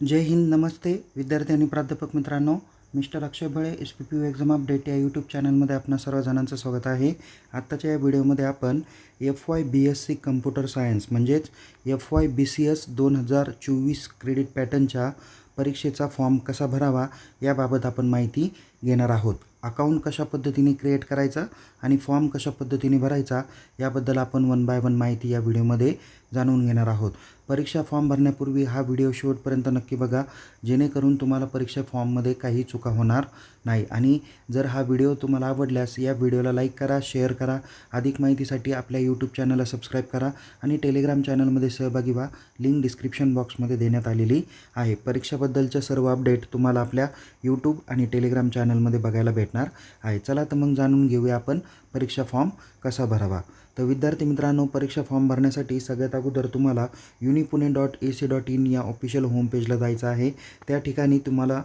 जय हिंद नमस्ते. विद्यार्थी आणि प्राध्यापक मित्रांनो mister Akshay Bhale S P P U exam update या यूट्यूब चॅनलमध्ये आपणा सर्वजणांचं स्वागत आहे. आत्ताच्या या व्हिडिओमध्ये आपण F Y B S C computer science म्हणजेच F Y B C S दोन हजार चोवीस क्रेडिट पॅटर्नच्या परीक्षेचा फॉर्म कसा भरावा याबाबत आपण माहिती घेणार आहोत. अकाउंट कशा पद्धतीने क्रिएट करायचा आणि फॉर्म कशा पद्धतीने भरायचा याबद्दल आपण वन बाय वन माहिती या व्हिडिओमध्ये जाणून घेणार आहोत. परीक्षा फॉर्म भरण्यापूर्वी हा व्हिडिओ शेवटपर्यंत नक्की बघा. जेणेकरून तुम्हाला परीक्षा फॉर्ममध्ये काही चुका होणार नाही. आणि जर हा व्हिडिओ तुम्हाला आवडल्यास या व्हिडिओला लाईक करा शेअर करा. अधिक माहितीसाठी आपल्या यूट्यूब चॅनलला सबस्क्राईब करा आणि टेलिग्राम चॅनलमध्ये सहभागी व्हा. लिंक डिस्क्रिप्शन बॉक्समध्ये देण्यात आलेली आहे. परीक्षाबद्दलच्या सर्व अपडेट तुम्हाला आपल्या यूट्यूब आणि टेलिग्राम चॅनल चॅनलमध्ये बघायला भेटणार आहे. चला तर मग जाणून घेऊया आपण. परीक्षा फॉर्म कसा भरावा? तर विद्यार्थी मित्रांनो परीक्षा फॉर्म भरण्यासाठी सगळ्यात अगोदर तुम्हाला unipune dot A C dot in या ऑफिशियल होम पेजला जायचं आहे. त्या ठिकाणी तुम्हाला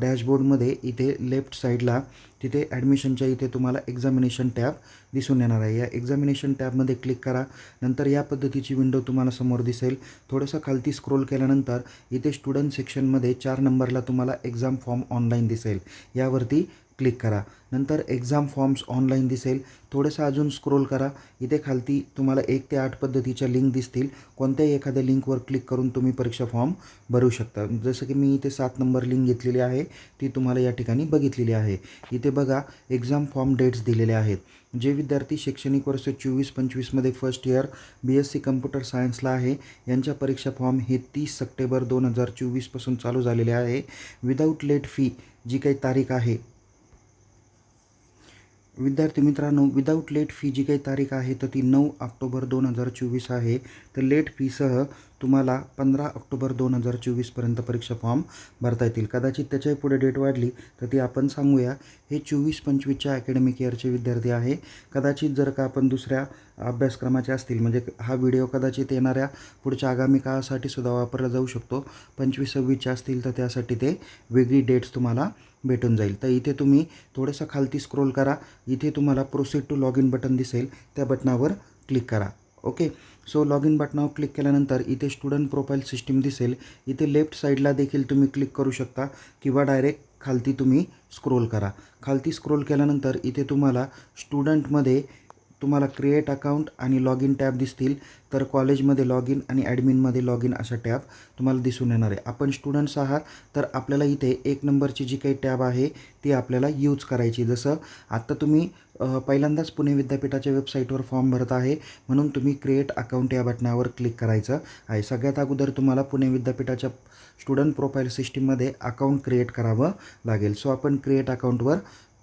डॅशबोर्डमध्ये इथे लेफ्ट साईडला तिथे ॲडमिशनच्या इथे तुम्हाला एक्झामिनेशन टॅब दिसून येणार आहे. या एक्झामिनेशन टॅबमध्ये क्लिक करा. नंतर या पद्धतीची विंडो तुम्हाला समोर दिसेल. थोडंसं खालती स्क्रोल केल्यानंतर इथे स्टुडंट सेक्शनमध्ये चार नंबरला तुम्हाला एक्झाम फॉर्म ऑनलाईन दिसेल. यावरती क्लिक करा. नंतर एक्झाम फॉर्म्स ऑनलाईन दिसेल. थोडंसं अजून स्क्रोल करा. इथे खालती तुम्हाला एक ते आठ पद्धतीच्या लिंक दिसतील. कोणत्याही एखाद्या लिंकवर क्लिक करून तुम्ही परीक्षा फॉर्म भरू शकता. जसं की मी इथे सात नंबर लिंक घेतलेली आहे. ती तुम्हाला या ठिकाणी बघितलेली आहे. इथे बघा एक्झाम फॉर्म डेट्स दिलेले आहेत. जे विद्यार्थी शैक्षणिक वर्ष चोवीस पंचवीसमध्ये first year B S C computer सायन्सला आहे. यांच्या परीक्षा फॉर्म हे तीस सप्टेंबर दोन हजार चोवीसपासून चालू झालेले आहे. विदाऊट लेट फी जी काही तारीख आहे विद्यार्थी मित्रांनो विदाऊट लेट फी जी काही तारीख आहे तर ती नऊ ऑक्टोबर दोन हजार चोवीस आहे. तर लेट फीसह तुम्हाला पंधरा ऑक्टोबर दोन हजार चोवीसपर्यंत परीक्षा फॉर्म भरता येतील. कदाचित त्याच्याही पुढे डेट वाढली तर ती आपण सांगूया. हे चोवीस पंचवीसच्या अकॅडमिक इयरचे विद्यार्थी आहे. कदाचित जर का आपण दुसऱ्या अभ्यासक्रमाचे असतील म्हणजे हा व्हिडिओ कदाचित येणाऱ्या पुढच्या आगामी काळासाठी सुद्धा वापरला जाऊ शकतो. पंचवीस सव्वीसच्या असतील तर त्यासाठी ते वेगळी डेट्स तुम्हाला भेटून जाईल. तर इथे तुम्ही थोडंसं खालती स्क्रोल करा. इथे तुम्हाला proceed to log in button दिसेल. त्या बटनावर क्लिक करा. ओके सो लॉग इन बटनावर क्लिक केल्यानंतर इथे स्टुडंट प्रोफाईल सिस्टीम दिसेल. इथे लेफ्ट साईडला देखील तुम्ही क्लिक करू शकता किंवा डायरेक्ट खालती तुम्ही स्क्रोल करा. खालती स्क्रोल केल्यानंतर इथे तुम्हाला स्टुडंटमध्ये तुम्हाला क्रिएट अकाउंट आणि लॉग इन टॅब दिसतील तर कॉलेजमध्ये लॉग इन आणि ॲडमिनमध्ये लॉग इन अशा टॅब तुम्हाला दिसून येणार आहे. आपण स्टुडंट्स आहात तर आपल्याला इथे एक नंबरची जी काही टॅब आहे ती आपल्याला यूज करायची जसं आत्ता तुम्ही पहिल्यांदाच पुणे विद्यापीठाच्या वेबसाईटवर फॉर्म भरत आहे म्हणून तुम्ही क्रिएट अकाउंट या बटनावर क्लिक करायचं आहे. सगळ्यात अगोदर तुम्हाला पुणे विद्यापीठाच्या स्टुडंट प्रोफाईल सिस्टीममध्ये अकाउंट क्रिएट करावं लागेल. सो आपण क्रिएट अकाउंटवर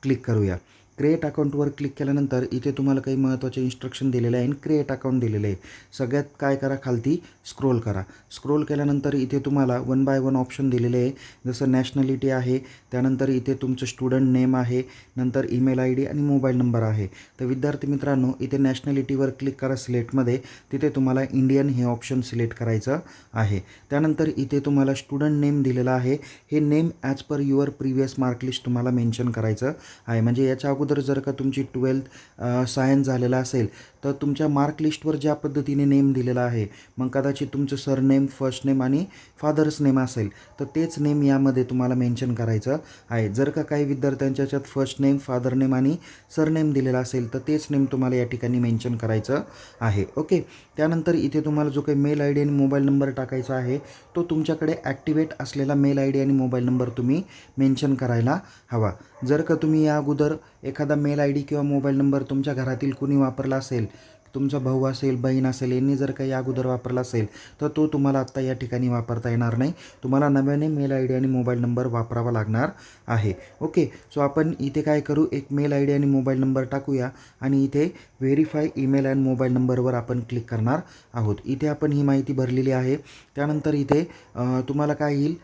क्लिक करूया. क्रिएट अकाउंटवर क्लिक केल्यानंतर इथे तुम्हाला काही महत्त्वाचे इन्स्ट्रक्शन दिलेले आहे. आणि क्रिएट अकाउंट दिलेले आहे. सगळ्यात काय करा खालती? स्क्रोल करा. स्क्रोल केल्यानंतर इथे तुम्हाला वन बाय वन ऑप्शन दिलेले आहे. जसं नॅशनॅलिटी आहे त्यानंतर इथे तुमचं स्टुडंट नेम आहे नंतर ईमेल आय डी आणि मोबाईल नंबर आहे. तर विद्यार्थी मित्रांनो इथे नॅशनॅलिटीवर क्लिक करा सिलेक्टमध्ये तिथे तुम्हाला इंडियन हे ऑप्शन सिलेक्ट करायचं आहे. त्यानंतर इथे तुम्हाला स्टुडंट नेम दिलेला आहे. हे name as per your previous mark list तुम्हाला मेन्शन करायचं आहे. म्हणजे याच्या अगोदर जर का तुमची ट्वेल्थ सायन्स झालेला असेल तर तुमच्या मार्क लिस्टवर ज्या पद्धतीने नेम दिलेला आहे मग कदाचित तुमचं सरनेम फर्स्ट नेम आणि फादर्स नेम असेल तर तेच नेम यामध्ये तुम्हाला मेन्शन करायचं आहे. जर का काही विद्यार्थ्यांच्या याच्यात फर्स्ट नेम फादर नेम आणि सरनेम दिलेला असेल तर तेच नेम तुम्हाला या ठिकाणी मेन्शन करायचं आहे. ओके? त्यानंतर इथे तुम्हाला जो काही मेल आय डी आणि मोबाईल नंबर टाकायचा आहे तो तुमच्याकडे ॲक्टिवेट असलेला मेल आय डी आणि मोबाईल नंबर तुम्ही मेन्शन करायला हवा. जर का तुम्ही या अगोदर एखादा मेल आय डी किंवा मोबाईल नंबर तुमच्या घरातील कुणी वापरला असेल तुमचा भाऊ असेल बहीण असेल यांनी जर काही अगोदर वापरला असेल तर तो तुम्हाला आत्ता या ठिकाणी वापरता येणार नाही. तुम्हाला नव्याने मेल आय डी आणि मोबाईल नंबर वापरावा लागणार आहे. ओके सो आपण इथे काय करू? एक मेल आय डी आणि मोबाईल नंबर टाकूया आणि इथे व्हेरीफाय ईमेल अँड मोबाईल नंबरवर आपण क्लिक करणार आहोत. इथे आपण ही माहिती भरलेली आहे. त्यानंतर इथे तुम्हाला काय येईल?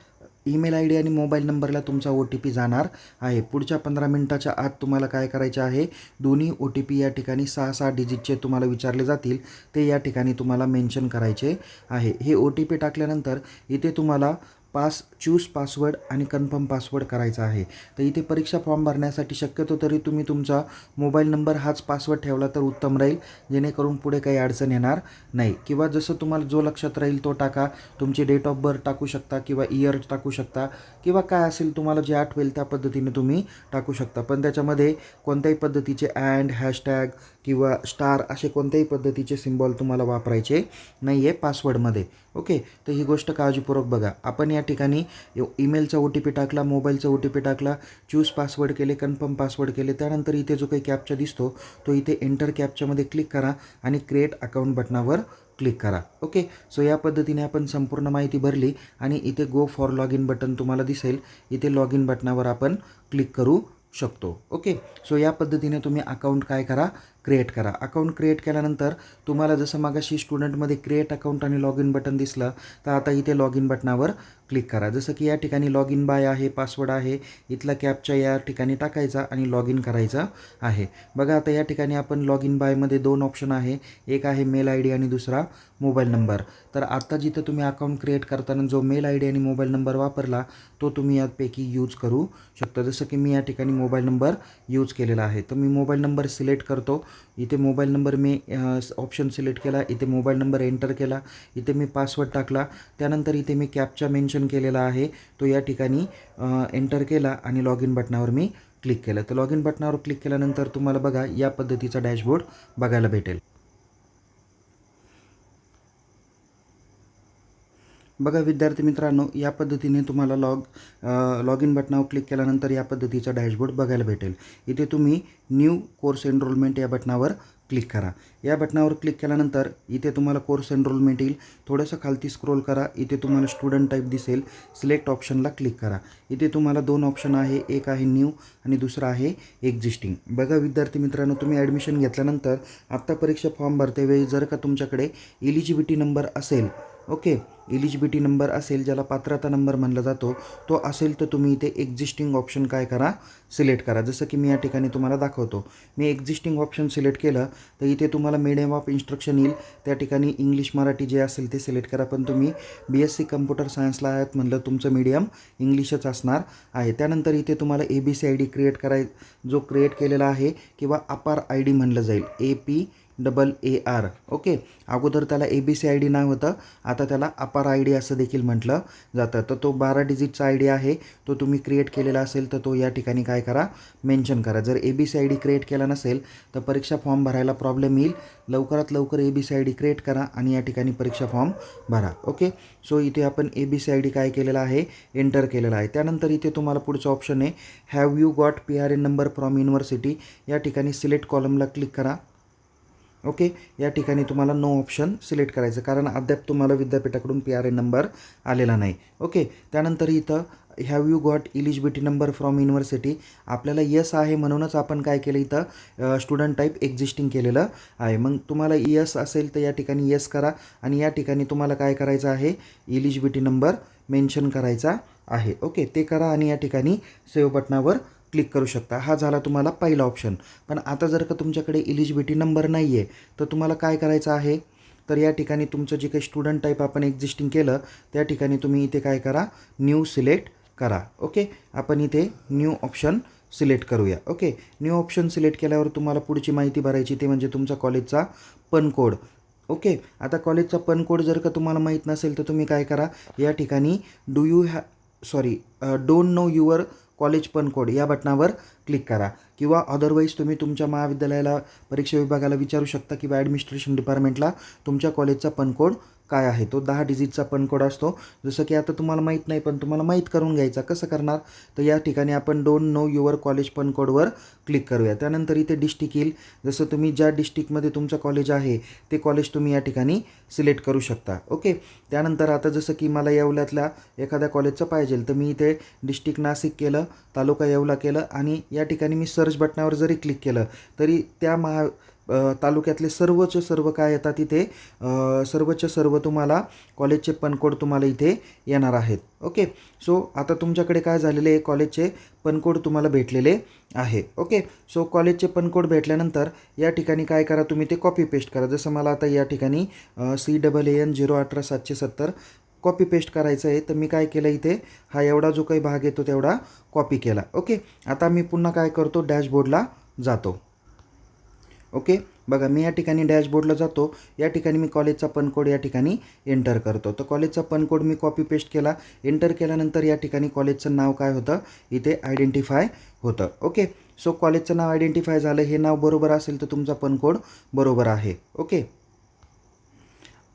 ईमेल आय डी आणि मोबाईल नंबरला तुमचा ओ टी पी जाणार आहे. पुढच्या पंधरा मिनटाच्या आत तुम्हाला काय करायचे आहे? दोन्ही ओ टी पी या ठिकाणी सहा सहा डिजिटचे तुम्हाला विचारले जातील. ते या ठिकाणी तुम्हाला मेन्शन करायचे आहे. हे ओ टी पी टाकल्यानंतर इथे तुम्हाला पास चूज पासवर्ड आणि कन्फर्म पासवर्ड करायचा आहे. तर इथे परीक्षा फॉर्म भरण्यासाठी शक्यतो तरी तुम्ही तुमचा मोबाईल नंबर हाच पासवर्ड ठेवला तर उत्तम राहील. जेणेकरून पुढे काही अडचण येणार नाही. किंवा जसं तुम्हाला जो लक्षात राहील तो टाका. तुमची डेट ऑफ बर्थ टाकू शकता किंवा इयर टाकू शकता. किंवा काय असेल तुम्हाला जे आठवेल त्या पद्धतीने तुम्ही टाकू शकता. पण त्याच्यामध्ये कोणत्याही पद्धतीचे अँड हॅशटॅग किंवा स्टार असे कोणत्याही पद्धतीचे सिम्बॉल तुम्हाला वापरायचे नाही आहे पासवर्डमध्ये ओके तर ही गोष्ट काळजीपूर्वक बघा. आपण या ठिकाणी ईमेलचा ओ टी पी टाकला मोबाईलचा ओ टी पी टाकला चूज पासवर्ड केले कन्फर्म पासवर्ड केले त्यानंतर इथे जो काही कॅपचा दिसतो तो इथे एंटर कॅपच्यामध्ये क्लिक करा आणि क्रिएट अकाउंट बटनावर क्लिक करा. ओके सो या पद्धतीने आपण संपूर्ण माहिती भरली आणि इथे go for log in button तुम्हाला दिसेल. इथे लॉग इन बटनावर आपण क्लिक करू शकतो. ओके सो या पद्धतीने तुम्ही अकाउंट काय करा? क्रिएट करा. अकाउंट क्रिएट केल्यानंतर तुम्हाला जसं मागाशी स्टुडंटमध्ये क्रिएट अकाउंट आणि लॉग इन बटन दिसलं तर आता इथे लॉग इन बटनावर क्लिक करा. जसं की या ठिकाणी लॉग इन बाय आहे पासवर्ड आहे इथला कॅपच्या या ठिकाणी टाकायचा आणि लॉग इन करायचा आहे. बघा आता या ठिकाणी आपण लॉग इन बायमध्ये दोन ऑप्शन आहे. एक आहे मेल आय डी आणि दुसरा मोबाईल नंबर तर आता जिथं तुम्ही अकाउंट क्रिएट करताना जो मेल आय डी आणि मोबाईल नंबर वापरला तो तुम्ही यापैकी यूज करू शकता. जसं की मी या ठिकाणी मोबाईल नंबर यूज केलेला आहे. तर मी मोबाईल नंबर सिलेक्ट करतो. इथे मोबाईल नंबर मी ऑप्शन सिलेक्ट केला इथे मोबाईल नंबर एंटर केला इथे मी पासवर्ड टाकला त्यानंतर इथे मी कॅपचा मेन्शन केलेला आहे तो या ठिकाणी एंटर केला आणि लॉग इन बटनावर मी क्लिक केलं. तर लॉग इन बटनावर क्लिक केल्यानंतर तुम्हाला बघा या पद्धतीचा डॅशबोर्ड बघायला भेटेल. बघा विद्यार्थी मित्रांनो या पद्धतीने तुम्हाला लॉग लॉग इन बटनावर क्लिक केल्यानंतर या पद्धतीचा डॅशबोर्ड बघायला भेटेल. इथे तुम्ही न्यू कोर्स एनरोलमेंट या बटनावर क्लिक करा. या बटनावर क्लिक केल्यानंतर इथे तुम्हाला कोर्स एनरोलमेंट येईल. थोडंसं खालती स्क्रोल करा. इथे तुम्हाला स्टुडंट टाईप दिसेल. सिलेक्ट ऑप्शनला क्लिक करा. इथे तुम्हाला दोन ऑप्शन आहे. एक आहे न्यू आणि दुसरा आहे एक्झिस्टिंग बघा विद्यार्थी मित्रांनो तुम्ही ॲडमिशन घेतल्यानंतर आत्ता परीक्षा फॉर्म भरतेवेळी जर का तुमच्याकडे एलिजिबिलिटी नंबर असेल ओके इलिजिबिलिटी नंबर असेल ज्याला पात्रता नंबर म्हणला जातो तो असेल तर तुम्ही इथे एक्झिस्टिंग ऑप्शन काय करा? सिलेक्ट करा. जसं की मी या ठिकाणी तुम्हाला दाखवतो. मी एक्झिस्टिंग ऑप्शन सिलेक्ट केलं तर इथे तुम्हाला मीडियम ऑफ इन्स्ट्रक्शन येईल. त्या ठिकाणी इंग्लिश मराठी जे असेल ते सिलेक्ट करा. पण तुम्ही बी एस सी कम्प्युटर सायन्सला आहात म्हणलं तुमचं मीडियम इंग्लिशच असणार आहे. त्यानंतर इथे तुम्हाला A B C I D create कराय जो क्रिएट केलेला आहे किंवा अपार आय डी म्हणलं जाईल. A P double A R okay अगोदर त्याला A B C I D नाव होतं. आता त्याला अपार आय डी असं देखील म्हटलं जातं. तर तो बारा डिजिटचा आय डी आहे. तो तुम्ही क्रिएट केलेला असेल तर तो या ठिकाणी काय करा? मेन्शन करा. जर A B C I D create केला नसेल तर परीक्षा फॉर्म भरायला प्रॉब्लेम येईल. लवकरात लवकर A B C I D create करा आणि या ठिकाणी परीक्षा फॉर्म भरा. ओके सो इथे आपण A B C I D काय केलेला आहे? एंटर केलेला आहे. त्यानंतर इथे तुम्हाला पुढचं ऑप्शन आहे. Have you got P R N number from university या ठिकाणी सिलेक्ट कॉलमला क्लिक करा. ओके? या ठिकाणी तुम्हाला नो ऑप्शन सिलेक्ट करायचं. कारण अद्याप तुम्हाला विद्यापीठाकडून पी आर एन नंबर आलेला नाही. ओके? त्यानंतर इथं have you got eligibility number from university आपल्याला यस आहे म्हणूनच आपण काय केलं इथं? स्टुडंट टाईप एक्झिस्टिंग केलेलं आहे. मग तुम्हाला यस असेल तर या ठिकाणी यस करा. आणि या ठिकाणी तुम्हाला काय करायचं आहे? इलिजिबिलिटी नंबर मेन्शन करायचा आहे. ओके? ते करा आणि या ठिकाणी सेव्ह बटनावर क्लिक करू शकता. हा झाला तुम्हाला पहिला ऑप्शन पण आता जर का तुमच्याकडे इलिजिबिलिटी नंबर नाही आहे तर तुम्हाला काय करायचं आहे? तर या ठिकाणी तुमचं जे काही स्टुडंट टाईप आपण एक्झिस्टिंग केलं त्या ठिकाणी तुम्ही इथे काय करा? न्यू सिलेक्ट करा. ओके आपण इथे न्यू ऑप्शन सिलेक्ट करूया. ओके न्यू ऑप्शन सिलेक्ट केल्यावर तुम्हाला पुढची माहिती भरायची ते म्हणजे तुमचा कॉलेजचा पन कोड ओके आता कॉलेजचा पन कोड जर का तुम्हाला माहीत नसेल तर तुम्ही काय करा? या ठिकाणी do you ha sorry don't know your college पण कोड या बटनावर क्लिक करा. किंवा अदरवाईज तुम्ही तुमच्या महाविद्यालयाला परीक्षा विभागाला विचारू शकता किंवा ॲडमिनिस्ट्रेशन डिपार्टमेंटला तुमच्या कॉलेजचा पण कोड काय आहे? तो दहा डिजिटचा पण कोड असतो. जसं की आता तुम्हाला माहीत नाही पण तुम्हाला माहीत करून घ्यायचा. कसं करणार? तर या ठिकाणी आपण डोंट नो युअर कॉलेज पण कोडवर क्लिक करूया. त्यानंतर इथे डिस्ट्रिक्ट येईल. जसं तुम्ही ज्या डिस्ट्रिक्टमध्ये तुमचं कॉलेज आहे ते कॉलेज तुम्ही या ठिकाणी सिलेक्ट करू शकता. ओके त्यानंतर आता जसं की मला येवल्यातल्या एखाद्या कॉलेजचं पाहिजे तर मी इथे डिस्ट्रिक्ट नाशिक केलं तालुका येवला केलं आणि या ठिकाणी मी सर्च बटनावर जरी क्लिक केलं तरी त्या महा तालुक्यातले सर्वच सर्व काय येतात इथे? सर्वच सर्व तुम्हाला कॉलेजचे पनकोड तुम्हाला इथे येणार आहेत. ओके? सो आता तुमच्याकडे काय झालेले कॉलेजचे पनकोड तुम्हाला भेटलेले आहे. ओके? सो कॉलेजचे पनकोड भेटल्यानंतर या ठिकाणी काय करा तुम्ही ते कॉपी पेस्ट करा. जसं मला आता या ठिकाणी C double A N zero अठरा सातशे सत्तर कॉपी पेस्ट करायचं आहे तर मी काय केलं इथे? हा एवढा जो काही भाग येतो तेवढा कॉपी केला. ओके? आता मी पुन्हा काय करतो डॅशबोर्डला जातो. ओके? बघा मी या ठिकाणी डॅशबोर्डला जातो. या ठिकाणी मी कॉलेजचा पण कोड या ठिकाणी एंटर करतो. तर कॉलेजचा पण कोड मी कॉपी पेस्ट केला. एंटर केल्यानंतर या ठिकाणी कॉलेजचं नाव काय होतं? इथे आयडेंटिफाय होतं. ओके? सो कॉलेजचं नाव आयडेंटिफाय झालं. हे नाव बरोबर असेल तर तुमचा पण कोड बरोबर आहे. ओके?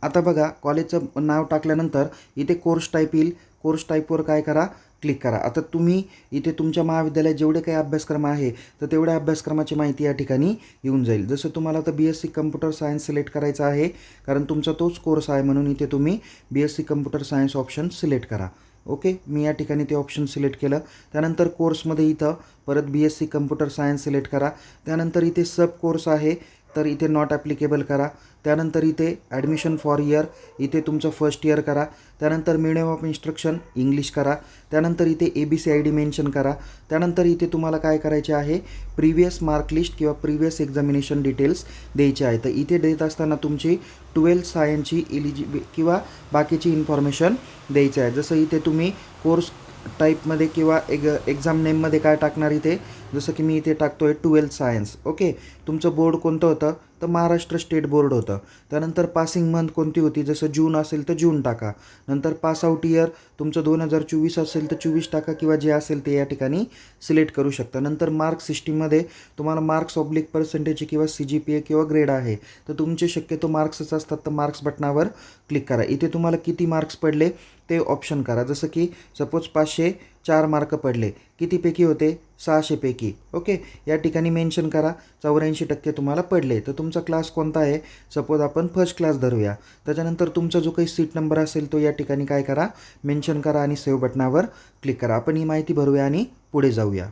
आता बघा कॉलेजचं नाव टाकल्यानंतर इथे कोर्स टाईप येईल. कोर्स टाईपवर काय करा क्लिक करा. आता तुम्ही इथे तुमच्या महाविद्यालयात जेवढे काही अभ्यासक्रम आहे तर तेवढ्या अभ्यासक्रमाची माहिती या ठिकाणी येऊन जाईल. जसं तुम्हाला आता B S C computer science select करायचा आहे कारण तुमचा तोच कोर्स आहे म्हणून इथे तुम्ही B S C computer science option select करा. ओके मी या ठिकाणी ते ऑप्शन सिलेक्ट केलं. त्यानंतर कोर्समध्ये इथं परत B S C computer science select करा. त्यानंतर इथे सब कोर्स आहे तर इथे नॉट ॲप्लिकेबल करा. त्यानंतर इथे ॲडमिशन फॉर इयर इथे तुमचं फर्स्ट इयर करा. त्यानंतर मिडियम ऑफ इन्स्ट्रक्शन इंग्लिश करा. त्यानंतर इथे A B C I D mention करा. त्यानंतर इथे तुम्हाला काय करायचे आहे? प्रिव्हियस मार्क लिस्ट किंवा प्रिव्हियस एक्झामिनेशन डिटेल्स द्यायचे आहे. तर इथे देत असताना तुमची ट्वेल्थ सायन्सची इलिजिबि किंवा बाकीची इन्फॉर्मेशन द्यायची आहे. जसं इथे तुम्ही कोर्स टाईपमध्ये किंवा एग एक्झाम नेममध्ये काय टाकणार इथे? जसं की मी इथे टाकतो आहे ट्वेल्थ सायन्स ओके? तुमचं बोर्ड कोणतं होतं? तर महाराष्ट्र स्टेट बोर्ड होतं. त्यानंतर पासिंग मंथ कोणती होती? जसं जून असेल तर जून टाका. नंतर पास आउट इयर तुमचं दोन हजार चोवीस असेल तर चोवीस टाका किंवा जे असेल ते या ठिकाणी सिलेक्ट करू शकता. नंतर मार्क सिस्टीममध्ये तुम्हाला मार्क्स ऑब्लिक पर्सेंटेज किंवा सी जी पी ए किंवा ग्रेड आहे. तर तुमचे शक्यतो मार्क्सच असतात तर मार्क्स बटनावर क्लिक करा. इथे तुम्हाला किती मार्क्स पडले? ते ऑप्शन करा. जसं की सपोज पाचशे चार मार्क पडले कितीपैकी होते? सहाशेपैकी. ओके या ठिकाणी मेन्शन करा. चौऱ्याऐंशी टक्के तुम्हाला पडले. तर तुमचा क्लास कोणता आहे? सपोज आपण फर्स्ट क्लास धरूया. त्याच्यानंतर तुमचा जो काही सीट नंबर असेल तो या ठिकाणी काय करा? मेन्शन करा आणि सेव्ह बटनावर क्लिक करा. आपण ही माहिती भरूया आणि पुढे जाऊया.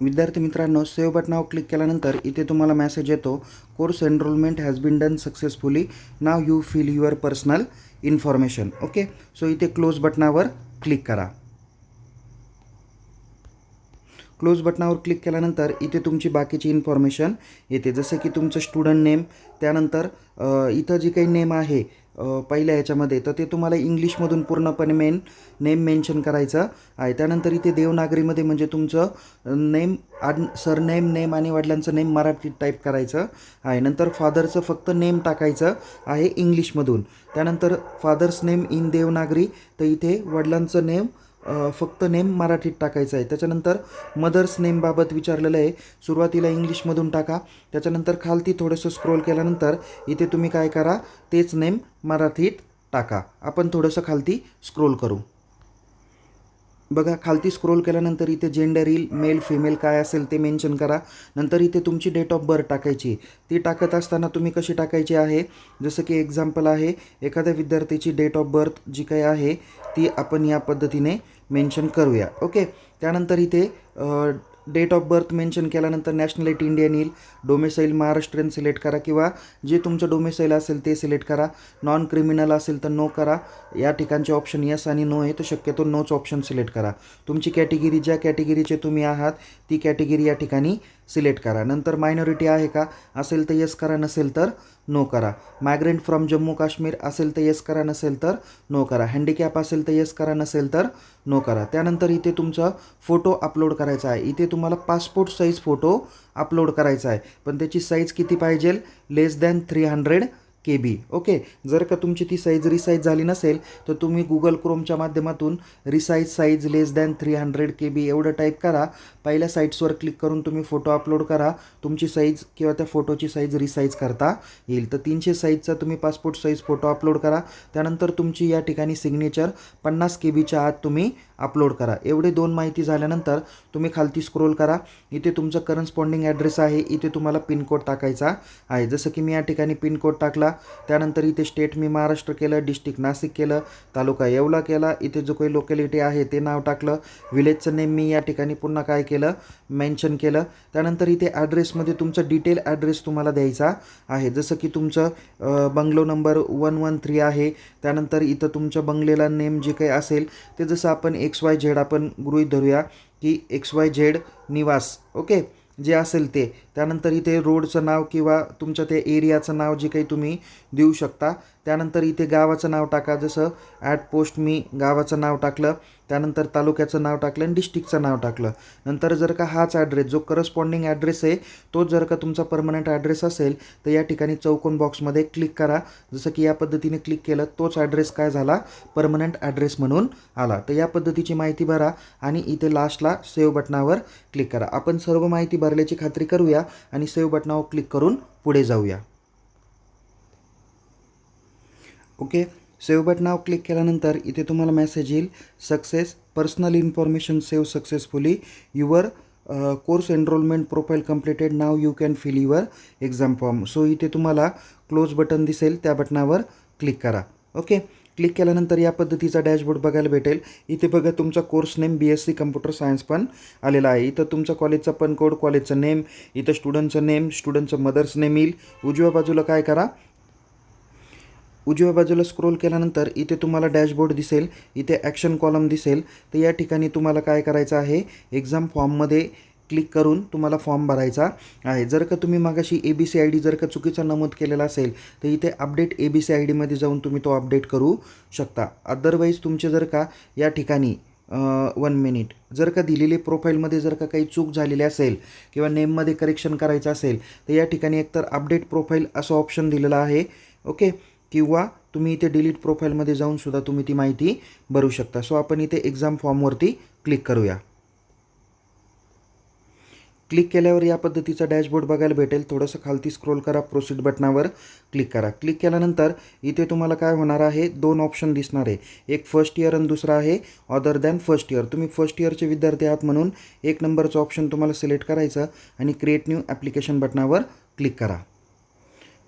विद्यार्थी मित्रांनो सेव्ह बटनावर क्लिक केल्यानंतर इथे तुम्हाला मेसेज येतो course enrollment has been done successfully now you fill your personal information okay so इथे क्लोज बटनावर क्लिक करा. क्लोज बटनावर क्लिक केल्यानंतर इथे तुमची बाकीची इन्फॉर्मेशन येते. जसं की तुमचं स्टुडंट नेम त्यानंतर इथं जी काही नेम आहे पहिल्या याच्यामध्ये. तर ते तुम्हाला इंग्लिशमधून पूर्णपणे मेन नेम मेन्शन करायचं आहे. त्यानंतर इथे देवनागरीमध्ये म्हणजे तुमचं नेम आड सरनेम नेम आणि वडिलांचं नेम मराठीत टाईप करायचं आहे. नंतर फादरचं फक्त नेम टाकायचं आहे इंग्लिशमधून. त्यानंतर फादर्स नेम इन देवनागरी. तर इथे वडिलांचं नेम फक्त नेम मराठीत टाकायचं आहे. त्याच्यानंतर मदर्स नेमबाबत विचारलेलं आहे. सुरुवातीला इंग्लिशमधून टाका. त्याच्यानंतर खालती थोडंसं स्क्रोल केल्यानंतर इथे तुम्ही काय करा तेच नेम मराठीत टाका. आपण थोडंसं खालती स्क्रोल करू. बघा खालती स्क्रोल केल्यानंतर इथे जेंडर येईल मेल फिमेल काय असेल ते मेन्शन करा. नंतर इथे तुमची डेट ऑफ बर्थ टाकायची ती टाकत असताना तुम्ही कशी टाकायची आहे? जसं की एक्झाम्पल आहे एखाद्या विद्यार्थ्याची डेट ऑफ बर्थ जी काही आहे ती आपण या पद्धतीने मेन्शन करूया. ओके त्यानंतर इथे डेट ऑफ बर्थ मेन्शन केल्यानंतर नॅशनॅलिटी इंडियन येईल. डोमेसाईल महाराष्ट्रीयन सिलेक्ट करा किंवा जे तुमचं डोमेसाईल असेल ते सिलेक्ट करा. नॉन क्रिमिनल असेल तर नो करा. या ठिकाणचे ऑप्शन यस आणि नो आहे तर शक्यतो नोच ऑप्शन सिलेक्ट करा. तुमची कॅटेगरी ज्या कॅटेगरीचे तुम्ही आहात ती कॅटेगरी या ठिकाणी सिलेक्ट करा. नंतर मायनॉरिटी आहे का? असेल तर येस करा नसेल तर नो करा. मायग्रेंट फ्रॉम जम्मू काश्मीर असेल तर येस करा नसेल तर नो करा. हँडिकॅप असेल तर येस करा नसेल तर नो करा. त्यानंतर इथे तुमचा फोटो अपलोड करायचा आहे. इथे तुम्हाला पासपोर्ट साईज फोटो अपलोड करायचा आहे. पण त्याची साईज किती पाहिजे? Less than three hundred K B okay? जर का तुमची ती साईज रिसाईज झाली नसेल तर तुम्ही गुगल क्रोमच्या माध्यमातून resize size less than three hundred K B एवढं टाईप करा. पहिल्या साईट्सवर क्लिक करून तुम्ही फोटो अपलोड करा. तुमची साईज किंवा त्या फोटोची साईज रिसाईज करता येईल. तर तीनशे साईजचा तुम्ही पासपोर्ट साईज फोटो अपलोड करा. त्यानंतर तुमची या ठिकाणी सिग्नेचर पन्नास के बीच्या आत तुम्ही अपलोड करा. एवढे दोन माहिती झाल्यानंतर तुम्ही खालती स्क्रोल करा. इथे तुमचं करन्स्पॉन्डिंग ॲड्रेस आहे. इथे तुम्हाला पिनकोड टाकायचा आहे. जसं की मी या ठिकाणी पिनकोड टाकला त्यानंतर इथे स्टेट मी महाराष्ट्र केलं डिस्ट्रिक्ट नाशिक केलं तालुका येवला केला इथे जो काही लोकॅलिटी आहे ते नाव टाकलं. विलेजचं नेम मी या ठिकाणी पुन्हा काय केलं? मेन्शन केलं. त्यानंतर इथे ॲड्रेसमध्ये तुमचं डिटेल ॲड्रेस तुम्हाला द्यायचा आहे. जसं की तुमचं bungalow number one one three आहे. त्यानंतर इथं तुमच्या बंगलेला नेम जे काही असेल ते जसं आपण एक्स वाय झेड आपण गृहीत धरूया की एक्स वाय झेड निवास. ओके जे असेल ते. त्यानंतर इथे रोडचं नाव किंवा तुमच्या त्या एरियाचं नाव जे काही तुम्ही देऊ शकता त्यानंतर इथे गावाचं नाव टाका. जसं ॲट पोस्ट मी गावाचं नाव टाकलं त्यानंतर तालुक्याचं नाव टाकलं आणि डिस्ट्रिक्टचं नाव टाकलं. नंतर जर का हाच ॲड्रेस जो करस्पॉन्डिंग ॲड्रेस आहे तोच जर का तुमचा परमनंट ॲड्रेस असेल तर या ठिकाणी चौकोन बॉक्समध्ये क्लिक करा. जसं की या पद्धतीने क्लिक केलं तोच ॲड्रेस काय झाला? परमनंट ॲड्रेस म्हणून आला. तर या पद्धतीची माहिती भरा आणि इथे लास्टला सेव्ह बटनावर क्लिक करा. आपण सर्व माहिती भरल्याची खात्री करूया आणि सेव्ह बटनावर क्लिक करून पुढे जाऊया. ओके? सेव्ह बटनावर क्लिक केल्यानंतर इथे तुम्हाला मेसेज येईल success personal information save successfully your course enrollment profile completed now you can fill your exam form. So इथे तुम्हाला क्लोज बटन दिसेल त्या बटनावर क्लिक करा. ओके? क्लिक केल्यानंतर या पद्धतीचा डॅशबोर्ड बघायला भेटेल. इथे बघा तुमचा course name B S C computer science पण आलेला आहे. इथं तुमचा कॉलेजचा पण कोड कॉलेजचं नेम इथं स्टुडंटचं नेम स्टुडंटचं मदर्स नेम येईल. उजव्या बाजूला काय करा? उजव्या बाजूला स्क्रोल केल्यानंतर इथे तुम्हाला डॅशबोर्ड दिसेल इथे ॲक्शन कॉलम दिसेल. तर या ठिकाणी तुम्हाला काय करायचं आहे? एक्झाम फॉर्ममध्ये क्लिक करून तुम्हाला फॉर्म भरायचा आहे. जर का तुम्ही मागाशी A B C I D जर का चुकीचा नमूद केलेला असेल तर इथे update A B C I डीमध्ये जाऊन तुम्ही तो अपडेट करू शकता. अदरवाईज तुमचे जर का या ठिकाणी वन मिनिट जर का दिलेली प्रोफाईलमध्ये जर का काही चूक झालेली असेल किंवा नेममध्ये करेक्शन करायचं असेल तर या ठिकाणी एकतर अपडेट प्रोफाईल असं ऑप्शन दिलेलं आहे. ओके किंवा तुम्ही इथे डिलीट प्रोफाईलमध्ये जाऊनसुद्धा तुम्ही ती माहिती भरू शकता. सो आपण इथे एक्झाम फॉर्मवरती क्लिक करूया. क्लिक केल्यावर या पद्धतीचा डॅशबोर्ड बघायला भेटेल. थोडंसं खालती स्क्रोल करा प्रोसीड बटनावर क्लिक करा. क्लिक केल्यानंतर इथे तुम्हाला काय होणार आहे? दोन ऑप्शन दिसणार आहे. एक फर्स्ट इयर आणि दुसरा आहे. अदर दॅन फर्स्ट इयर तुम्ही फर्स्ट इयरचे विद्यार्थी आहात म्हणून एक नंबरचं ऑप्शन तुम्हाला सिलेक्ट करायचं आणि क्रिएट न्यू ॲप्लिकेशन बटनावर क्लिक करा.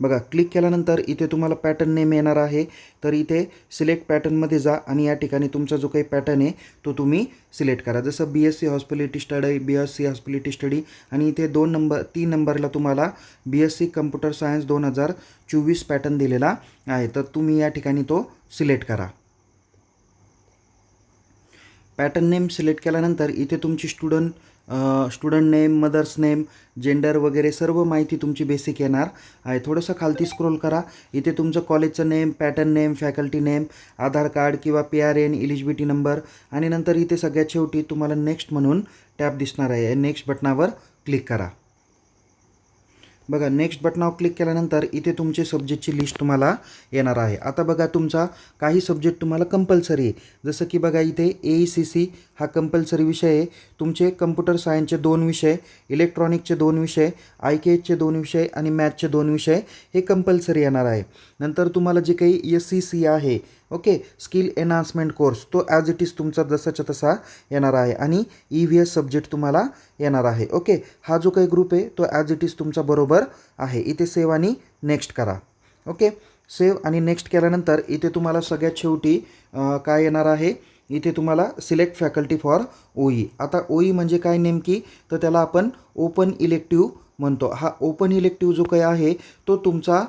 बघा क्लिक केल्यानंतर इथे तुम्हाला पॅटर्न नेम येणार आहे. तर इथे सिलेक्ट पॅटर्नमध्ये जा आणि या ठिकाणी तुमचा जो काही पॅटर्न आहे तो तुम्ही सिलेक्ट करा. जसं B S C hospitality study B S C hospitality study आणि इथे दोन नंबर तीन नंबरला तुम्हाला B S C computer science दोन हजार चोवीस पॅटर्न दिलेला आहे. तर तुम्ही या ठिकाणी तो सिलेक्ट करा. पॅटर्न नेम सिलेक्ट केल्यानंतर इथे तुमची student student name mother's name gender वगैरे सर्व माहिती तुमची बेसिक येणार. आहे थोडंसं खालती स्क्रोल करा. इथे तुमचं कॉलेजचं name pattern name faculty name Aadhaar card किंवा P R N eligibility number आणि नंतर इथे सगळ्यात शेवटी तुम्हाला नेक्स्ट म्हणून टॅब दिसणार आहे. नेक्स्ट बटनावर क्लिक करा. बघा नेक्स्ट बटनावर क्लिक केल्यानंतर इथे तुमचे सब्जेक्टची लिस्ट तुम्हाला येणार आहे. आता बघा तुमचा काही सब्जेक्ट तुम्हाला कंपल्सरी आहे. जसं की बघा इथे ए ई सी सी हा कंपल्सरी विषय आहे. तुमचे कम्प्युटर सायन्सचे दोन विषय इलेक्ट्रॉनिकचे दोन विषय आय के एचचे दोन विषय आणि मॅथचे दोन विषय हे कंपल्सरी येणार आहे. नंतर तुम्हाला जे काही एस सी सी आहे ओके स्किल एनहान्समेंट कोर्स तो ॲज इट इज तुमचा जसाच्या तसा येणार आहे आणि ई व्ही एस सब्जेक्ट तुम्हाला येणार आहे. ओके हा जो काही ग्रुप आहे तो ॲज इट इज तुमचा बरोबर आहे. इथे सेव्ह आणि नेक्स्ट करा. ओके सेव्ह आणि नेक्स्ट केल्यानंतर इथे तुम्हाला सगळ्यात शेवटी काय येणार आहे? इथे तुम्हाला सिलेक्ट फॅकल्टी फॉर ओई आता ओई म्हणजे काय नेमकी? तर त्याला आपण ओपन इलेक्टिव्ह म्हणतो. हा ओपन इलेक्टिव्ह जो काही आहे तो तुमचा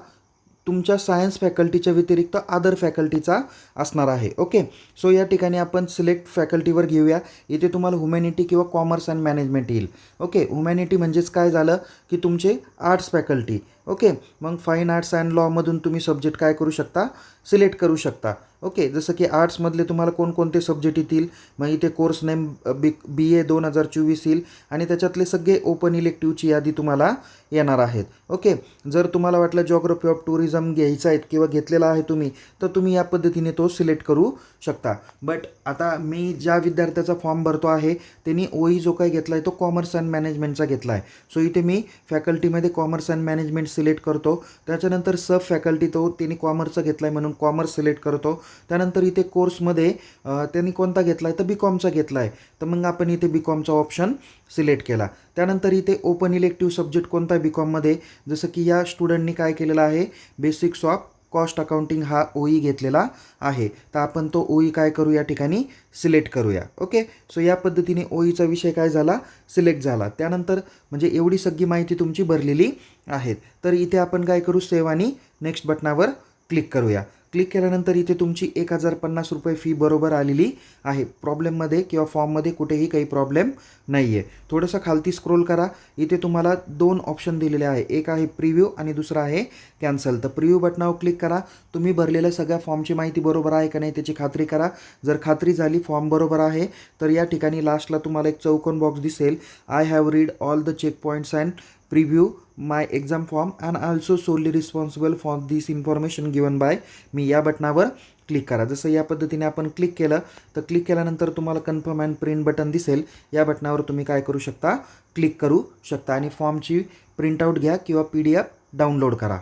तुमच्या सायन्स फॅकल्टीच्या व्यतिरिक्त अदर फॅकल्टीचा असणार आहे. ओके सो या ठिकाणी आपण सिलेक्ट फॅकल्टीवर घेऊया. इथे तुम्हाला ह्युमॅनिटी किंवा कॉमर्स अँड मॅनेजमेंट येईल. ओके ह्युमॅनिटी म्हणजेच काय झालं? की तुमचे आर्ट्स फॅकल्टी ओके मग फाईन आर्ट्स अँड लॉमधून तुम्ही सब्जेक्ट काय करू शकता? सिलेक्ट करू शकता. ओके जसं की आर्ट्समधले तुम्हाला कोणकोणते सब्जेक्ट येतील? मग इथे कोर्स नेम बी बी ए दोन हजार चोवीस येईल आणि त्याच्यातले सगळे ओपन इलेक्टिव्हची यादी तुम्हाला येणार आहेत. ओके जर तुम्हाला वाटलं जॉग्रफी ऑफ टुरिझम घ्यायचा आहे किंवा घेतलेला आहे तुम्ही तर तुम्ही या पद्धतीने तो सिलेक्ट करू शकता. बट आता मी ज्या विद्यार्थ्याचा फॉर्म भरतो आहे त्यांनी ओई जो काही घेतला आहे तो कॉमर्स अँड मॅनेजमेंटचा घेतला आहे सो इथे मी फॅकल्टीमध्ये कॉमर्स अँड मॅनेजमेंट सिलेक्ट करतो. त्याच्यानंतर सब फॅकल्टी तो त्यांनी कॉमर्सचा घेतला आहे म्हणून कॉमर्स सिलेक्ट करतो. त्यानंतर इथे कोर्समध्ये त्यांनी कोणता घेतला आहे तर बी कॉमचा घेतला आहे तर मग आपण इथे बी कॉमचा ऑप्शन सिलेक्ट केला. त्यानंतर इथे ओपन इलेक्टिव्ह सब्जेक्ट कोणता बी कॉममध्ये जसं की या स्टुडंटनी काय केलेलं आहे? बेसिक्स ऑफ कॉस्ट अकाउंटिंग हा ओई घेतलेला आहे. तर आपण तो ओई काय करू या ठिकाणी? सिलेक्ट करूया. ओके? सो या पद्धतीने ओईचा विषय काय झाला? सिलेक्ट झाला. त्यानंतर म्हणजे एवढी सगळी माहिती तुमची भरलेली आहे तर इथे आपण काय करू? सेव्ह आणि नेक्स्ट बटनावर क्लिक करूया. क्लिक केल्यानंतर इथे तुमची एक हजार पन्नास रुपये फी बरोबर आलेली आहे. प्रॉब्लेममध्ये किंवा फॉर्ममध्ये कुठेही काही प्रॉब्लेम नाही आहे थोडंसं खालती स्क्रोल करा. इथे तुम्हाला दोन ऑप्शन दिलेले आहे. एक आहे प्रिव्ह्यू आणि दुसरा आहे कॅन्सल तर प्रिव्ह्यू बटनावर क्लिक करा. तुम्ही भरलेल्या सगळ्या फॉर्मची माहिती बरोबर आहे का नाही त्याची खात्री करा. जर खात्री झाली फॉर्म बरोबर आहे तर या ठिकाणी लास्टला तुम्हाला एक चौकोन बॉक्स दिसेल. I have read all the check points and preview my exam form and also solely responsible for this information given by me या बटनावर क्लिक करा. जसं या पद्धतीने आपण क्लिक केलं तर क्लिक केल्यानंतर तुम्हाला कन्फर्म अँड प्रिंट बटन दिसेल. या बटनावर तुम्ही काय करू शकता? क्लिक करू शकता. आणि फॉर्मची प्रिंटआउट घ्या किंवा पी डी एफ डाउनलोड करा.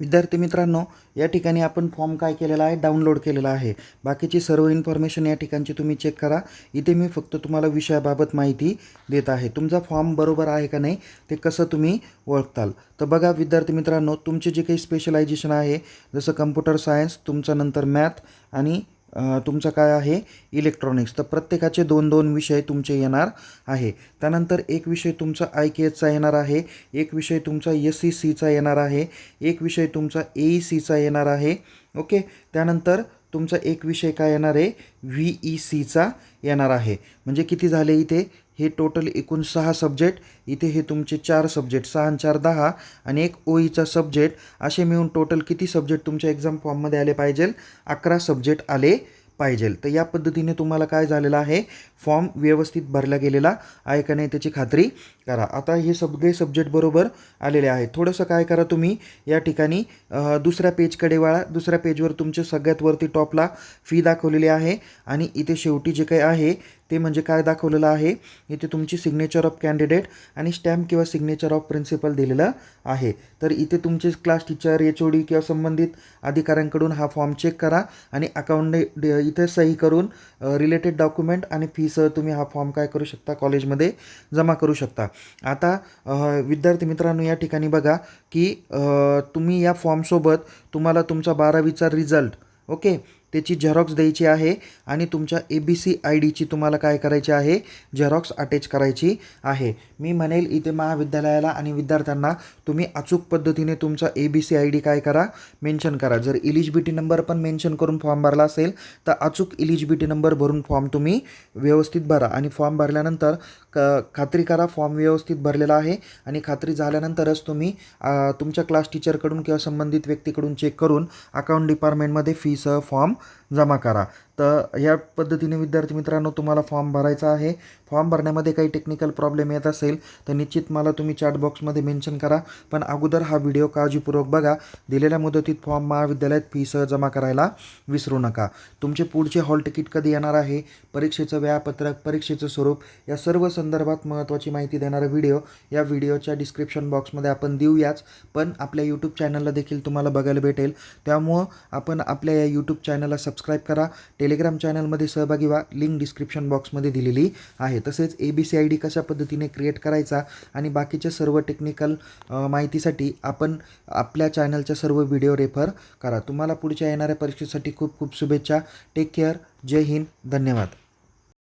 विद्यार्थी मित्रांनो या ठिकाणी आपण फॉर्म काय केलेला आहे? डाउनलोड केलेला आहे. बाकीची सर्व इन्फॉर्मेशन या ठिकाणची तुम्ही चेक करा. इथे मी फक्त तुम्हाला विषयाबाबत माहिती देत आहे. तुमचा फॉर्म बरोबर आहे का नाही ते कसं तुम्ही ओळखताल? तर बघा विद्यार्थी मित्रांनो तुमचे जे काही स्पेशलायझेशन आहे जसं कम्प्युटर सायन्स तुमचं नंतर मॅथ आणि तुमचं काय आहे? इलेक्ट्रॉनिक्स तर प्रत्येकाचे दोन दोन विषय तुमचे येणार आहे. त्यानंतर एक विषय तुमचा आय के एचचा येणार आहे. एक विषय तुमचा एस सी सीचा येणार आहे. एक विषय तुमचा ए ई सीचा येणार आहे. ओके? त्यानंतर तुमचा एक विषय काय येणार आहे? व्ही ई सीचा येणार आहे. म्हणजे किती झाले इथे? हे टोटल एकूण सहा सब्जेक्ट इथे हे तुमचे चार सब्जेक्ट सहा आणि चार दहा. आणि एक ओईचा सब्जेक्ट असे मिळून टोटल किती सब्जेक्ट तुमच्या एक्झाम फॉर्ममध्ये आले पाहिजेल अकरा सब्जेक्ट आले पाहिजेल तर या पद्धतीने तुम्हाला काय झालेलं आहे? फॉर्म व्यवस्थित भरला गेलेला. आहे का नाही त्याची खात्री? करा. आता हे सगळे सब्जेक्ट बरोबर आलेले आहेत. थोडंसं काय करा तुम्ही या ठिकाणी दुसऱ्या पेजकडे वळा. दुसऱ्या पेजवर तुमचे सगळ्यात वरती टॉपला फी दाखवलेली आहे. आणि इथे शेवटी जे काही आहे ते म्हणजे काय दाखवलेलं आहे? इथे तुमची सिग्नेचर ऑफ कॅन्डिडेट आणि स्टॅम्प किंवा सिग्नेचर ऑफ प्रिन्सिपल दिलेलं आहे. तर इथे तुमचे class teacher H O D किंवा संबंधित अधिकाऱ्यांकडून हा फॉर्म चेक करा आणि अकाउंट इथे सही करून रिलेटेड डॉक्युमेंट आणि फीसह तुम्ही हा फॉर्म काय करू शकता? कॉलेजमध्ये जमा करू शकता. आता विद्यार्थी मित्रांनो या ठिकाणी बघा की तुम्ही या फॉर्मसोबत तुम्हाला तुमचा बारावीचा रिझल्ट ओके त्याची झेरॉक्स द्यायची आहे आणि तुमच्या ए बी सी आय डीची तुम्हाला काय करायची आहे? झेरॉक्स अटॅच करायची आहे. मी म्हणेल इथे महाविद्यालयाला आणि विद्यार्थ्यांना तुम्ही अचूक पद्धतीने तुमचा A B C I D काय करा? मेन्शन करा. जर इलिजिबिलिटी नंबर पण मेन्शन करून फॉर्म भरला असेल तर अचूक इलिजिबिलिटी नंबर भरून फॉर्म तुम्ही व्यवस्थित भरा. आणि फॉर्म भरल्यानंतर क खात्री करा फॉर्म व्यवस्थित भरलेला आहे. आणि खात्री झाल्यानंतरच तुम्ही तुमच्या क्लास टीचरकडून किंवा संबंधित व्यक्तीकडून चेक करून अकाउंट डिपार्टमेंटमध्ये फीसह फॉर्म जमा करा. तर या पद्धतीने विद्यार्थी मित्रांनो तुम्हाला फॉर्म भरायचा आहे. फॉर्म भरण्यामध्ये काही टेक्निकल प्रॉब्लेम येत असेल तर निश्चित मला तुम्ही चॅट बॉक्समध्ये मेन्शन करा. पण अगोदर हा व्हिडिओ काळजीपूर्वक बघा. दिलेल्या मुदतीत फॉर्म महाविद्यालयात फीसह जमा करायला विसरू नका. तुमचे पुढचे हॉल तिकीट कधी येणार आहे? परीक्षेचं वेळापत्रक परीक्षेचं स्वरूप या सर्व संदर्भात महत्त्वाची माहिती देणारा व्हिडिओ या व्हिडिओच्या डिस्क्रिप्शन बॉक्समध्ये आपण देऊयाच. पण आपल्या यूट्यूब चॅनलला देखील तुम्हाला बघायला भेटेल. त्यामुळं आपण आपल्या या यूट्यूब चॅनलला सबस्क्राईब करा. टेलिग्राम चॅनलमध्ये सहभागी व्हा. लिंक डिस्क्रिप्शन बॉक्समध्ये दिलेली आहे. आहे. तसेच A B C I D कशा पद्धतीने क्रिएट करायचा आणि बाकीच्या सर्व टेक्निकल माहितीसाठी आपण आपल्या चॅनलच्या सर्व व्हिडिओ रेफर करा. तुम्हाला पुढच्या येणाऱ्या परीक्षेसाठी खूप खूप शुभेच्छा. टेक केअर जय हिंद. धन्यवाद.